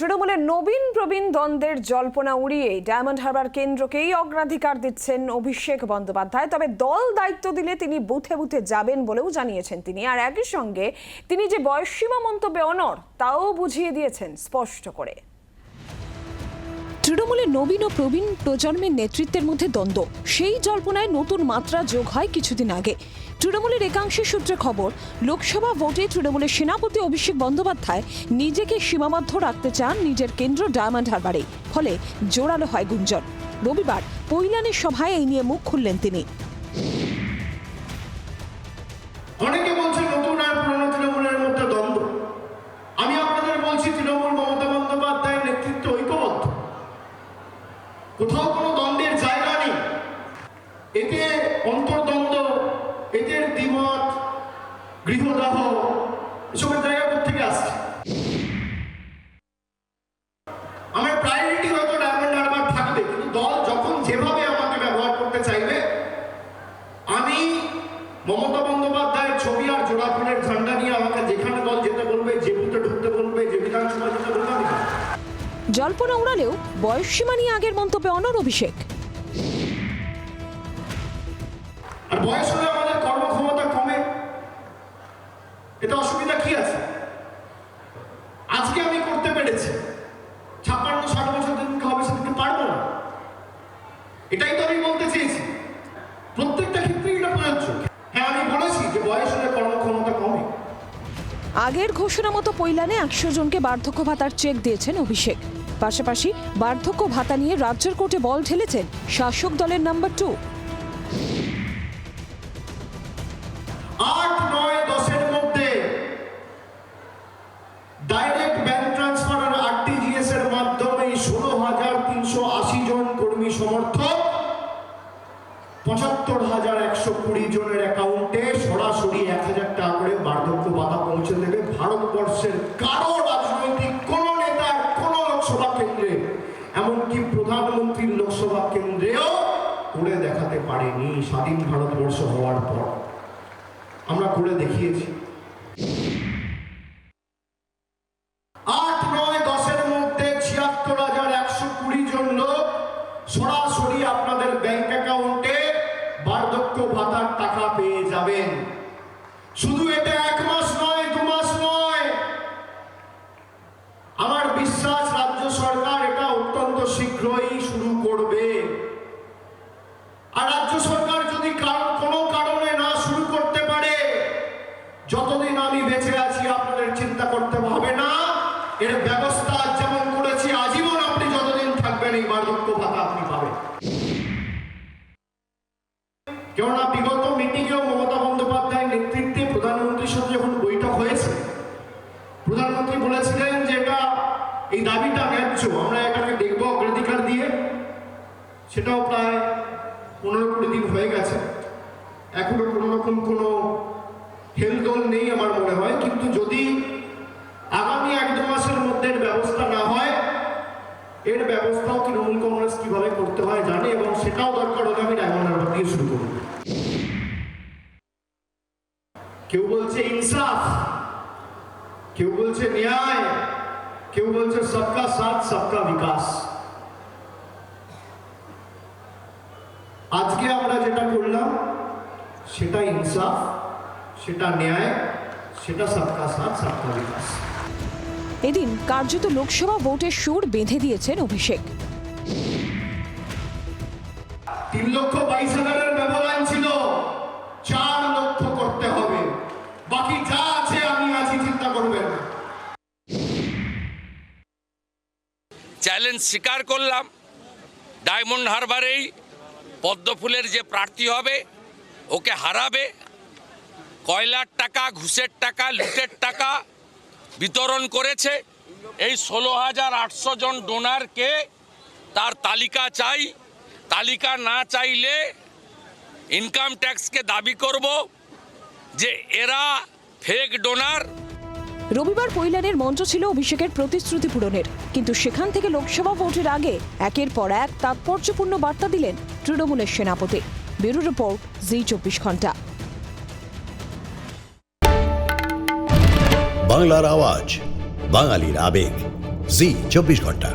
তৃণমূলের নবীন প্রবীণ দ্বন্দ্বের জল্পনা উড়িয়ে ডায়মন্ড হারবার কেন্দ্রকেই অগ্রাধিকার দিচ্ছেন অভিষেক বন্দ্যোপাধ্যায়। তবে দল দায়িত্ব দিলে তিনি বুথে বুথে যাবেন বলেও জানিয়েছেন তিনি। আর একই সঙ্গে তিনি যে বয়সসীমা মন্তব্যে অনর তাও বুঝিয়ে দিয়েছেন স্পষ্ট করে। তৃণমূলের নবীন ও প্রবীণ প্রজন্মের নেতৃত্বের মধ্যে দ্বন্দ্ব। সেই জল্পনায় নতুন মাত্রা যোগ হয় কিছুদিন আগে। তৃণমূলের একাংশের সূত্রে খবর, লোকসভা ভোটে তৃণমূলের সেনাপতি অভিষেক বন্দ্যোপাধ্যায় নিজেকে সীমাবদ্ধ রাখতে চান নিজের কেন্দ্র ডায়মন্ড হারবারে ফলে জোরালো হয় গুঞ্জন। রবিবার, পৈলানের সভায় এই নিয়ে মুখ খুললেন তিনি। কোথাও কোনো দ্বন্দ্বের জায়গা নেই। এতে অন্তর্দ্বন্দ্ব এদের দ্বিমত, গৃহদাহ, এসবের জায়গা থেকে আসছে? আমার হয়তো ডায়মন্ড দল যখন যেভাবে আমাকে ব্যবহার করতে চাইবে, আমি মমতা বন্দ্যোপাধ্যায়ের ছবি আর জোড়া জল্পনা উড়ালেও বয়সসীমা নিয়ে আগের মন্তব্যে অনর অভিষেক। বয়স হলে আমাদের কর্মক্ষমতা কমে। এতে অসুবিধা কি আছে? আজকে আমি করতে পেরেছি। ছাপ্পান্ন ষাট বছর দিনকে হবে সেদিনকে পারব না। এটাই তো আমি বলতে চেয়েছি। প্রত্যেকটা ক্ষেত্রেই এটা প্রযোজ্য। হ্যাঁ আমি বলেছি যে বয়স হলে কর্মক্ষমতা কমে। আগের ঘোষণা মতো পৈলানে একশো জনকে বার্ধক্য ভাতার চেক দিয়েছেন অভিষেক। পাশাপাশি বার্ধক্য ভাতা নিয়ে রাজ্যের কোর্টে বল ঢেলেছেন শাসক দলের নাম্বার টু। ষোলো হাজার তিনশো আশি জন কর্মী সমর্থক, পঁচাত্তর হাজার একশো কুড়ি জনের অ্যাকাউন্টে সরাসরি এক হাজার টাকা করে বার্ধক্য ভাতা পৌঁছে দেবে। ভারতবর্ষের কারও রাজনৈতিক কোন নেতার কোন লোকসভা কেন্দ্রে এমনকি প্রধানমন্ত্রীর লোকসভা কেন্দ্রেও করে দেখাতে পারেনি স্বাধীন ভারতবর্ষ হওয়ার পর। আমরা করে দেখিয়েছি আট নয় দশের মধ্যে ছিয়াত্তর হাজার একশো কুড়ি জন লোক সরাসরি আপনাদের ব্যাংক অ্যাকাউন্টে বার্ধক্য ভাতার টাকা পেয়ে যাবেন শুধু এটা এক মাস নয় দু মাস নয় আমার বিশ্বাস রাজ্য সরকার এটা অত্যন্ত শীঘ্রই শুরু করবে আর রাজ্য সরকার যদি কোনো কারণে না শুরু করতে পারে, যতদিন আমি বেঁচে আছি, আপনাদের চিন্তা করতে হবে না। এর ব্যবস্থা যেমন করেছি, আজীবন আপনি যতদিন থাকবেন এই বার্ধক্য ভাতা আপনি পাবেন। কেননা বিগত মিটিংয়েও মমতা বন্দ্যোপাধ্যায়ের নেতৃত্বে প্রধানমন্ত্রীর সাথে যখন বৈঠক হয়েছে, প্রধানমন্ত্রী বলেছিলেন যে এটা এই দাবিটা ন্যায্য। আমরা এটাকে দেখব অগ্রাধিকার দিয়ে। সেটাও প্রায় পনেরো কুড়ি দিন হয়ে গেছে। এখনও কোনো রকম কোনো হেলদোল নেই আমার মনে হয়। কিন্তু যদি আগামী এক দু মাসের মধ্যে এর ব্যবস্থা না হয়, এর ব্যবস্থাও তৃণমূল কংগ্রেস কীভাবে করতে হয় জানে এবং সেটাও দরকার হলে আমি ডায়মন্ড দিয়ে শুরু করব। কেউ বলছে ইনসাফ, কেউ বলছে ন্যায়, কেউ বলছে সবকা সাথ, সবকা বিকাশ আজকে আমরা যেটা করলাম সেটা ইনসাফ সেটা ন্যায় সেটা সবকা সাথ সবকা বিকাশ। এদিন কার্যত লোকসভা ভোটের সুর বেঁধে দিয়েছেন অভিষেক। তিন লক্ষ বাইশ হাজারের ব্যবধান ছিল। চার লক্ষ করতে হবে। বাকি যা আছে আমি আছি চিন্তা করবেন চ্যালেঞ্জ স্বীকার করলাম। ডায়মন্ড হারবারেই পদ্মফুলের যে প্রার্থী হবে, ওকে হারাবে। কয়লার টাকা, ঘুষের টাকা, লুটের টাকা বিতরণ করেছে। এই ষোলো হাজার আটশো জন ডোনারকে তার তালিকা চাই। তালিকা না চাইলে ইনকাম ট্যাক্সকে দাবি করব যে এরা ফেক ডোনার রবিবার পৈলানের মঞ্চ ছিল অভিষেকের প্রতিশ্রুতি পূরণের। কিন্তু সেখান থেকে লোকসভা ভোটের আগে একের পর এক তাৎপর্যপূর্ণ বার্তা দিলেন তৃণমূলের সেনাপতি। ব্যুরো রিপোর্ট, জি চব্বিশ ঘণ্টা। বাংলার আওয়াজ, বাঙালির আবেগ, জি চব্বিশ ঘণ্টা।